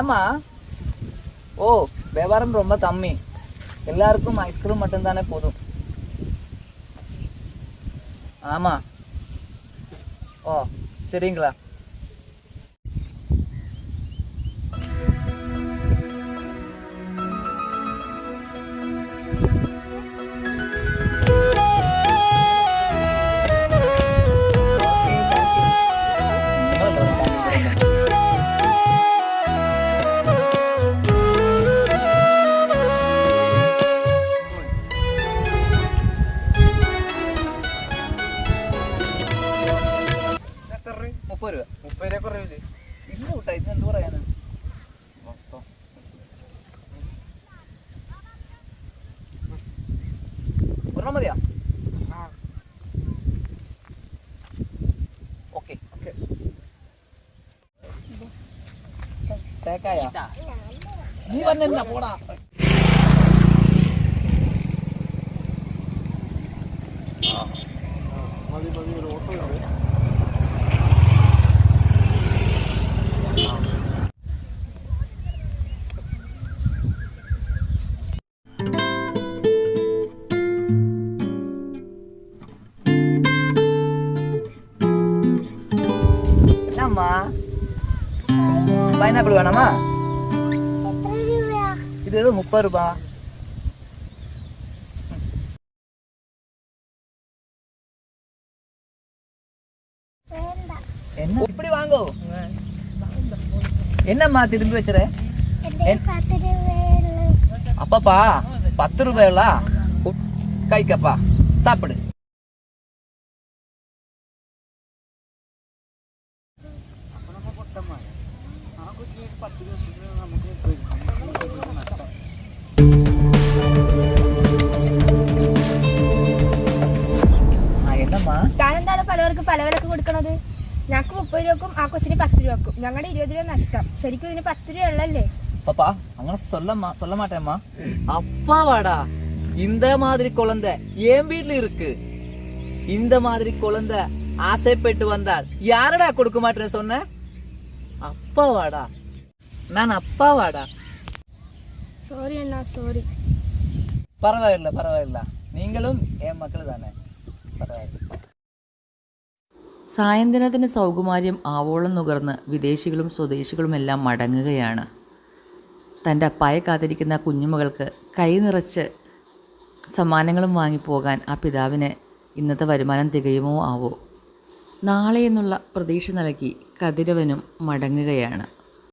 என்னம்மா ஓ வியாபாரம் ரொம்ப கம்மி. எல்லாருக்கும் ஐஸ்கிரீம் மட்டும் தானே போதும். ஆமா. ஓ சரிங்களா. മുപ്പത് രൂപ. മുപ്പത് രൂപ കുറവില്ലേ? ഇല്ല കൂട്ടാ ഇതിന് എന്ത് പറയാനാ? ഒരെണ്ണം മതിയാ? Okay okay. തേക്കായ? നീ വന്നെന്താ പോടാ? മതി മതി ഒരു ഓട്ടോ வேணாம்மா பைனாப்பிள் வேணாமா? இது ஏதோ முப்பது ரூபா. என்ன? இப்படி வாங்கோ. என்னம்மா திரும்பி வச்சுற? அப்பப்பா பத்து ரூபாயில கைக்கப்பா சாப்பிடு. താനെന്താണ് പലവർക്കും പല വിലക്ക് കൊടുക്കണത് ഞങ്ങൾക്ക് മുപ്പത് രൂപക്കും ആ കൊച്ചിന് പത്ത് രൂപക്കും ഞങ്ങളുടെ ഇരുപത് രൂപ നഷ്ടം ശരിക്കും ഇതിന് പത്ത് രൂപ ഉള്ളല്ലേ பாப்பா அங்கே சொல்ல மா- சொல்ல மாட்டேம்மா அப்பாவாடா இந்த மாதிரி குழந்தை என் வீட்ல இருக்கு இந்த மாதிரி குழந்தை ஆசைப்பட்டு வந்தால் யாரடா கொடுக்க மாட்டேன்னு சொன்ன அப்பாவாடா நான் அப்பாவாடா സോറി അണ്ണാ സോറി பரவாயில்ல பரவாயில்ல நீங்களும் என் மக்கள் தானே பரவாயில்ல സായന്തനത്തിന് സൗകുമാര്യം ആവോളം നുകർന്ന് വിദേശികളും സ്വദേശികളുമെല്ലാം മടങ്ങുകയാണ് തൻ്റെ അപ്പായെ കാത്തിരിക്കുന്ന കുഞ്ഞുമകൾക്ക് കൈ നിറച്ച് സമ്മാനങ്ങളും വാങ്ങിപ്പോകാൻ ആ പിതാവിന് ഇന്നത്തെ വരുമാനം തികയുമോ ആവോ നാളെ എന്നുള്ള പ്രതീക്ഷ നൽകി കതിരവനും മടങ്ങുകയാണ്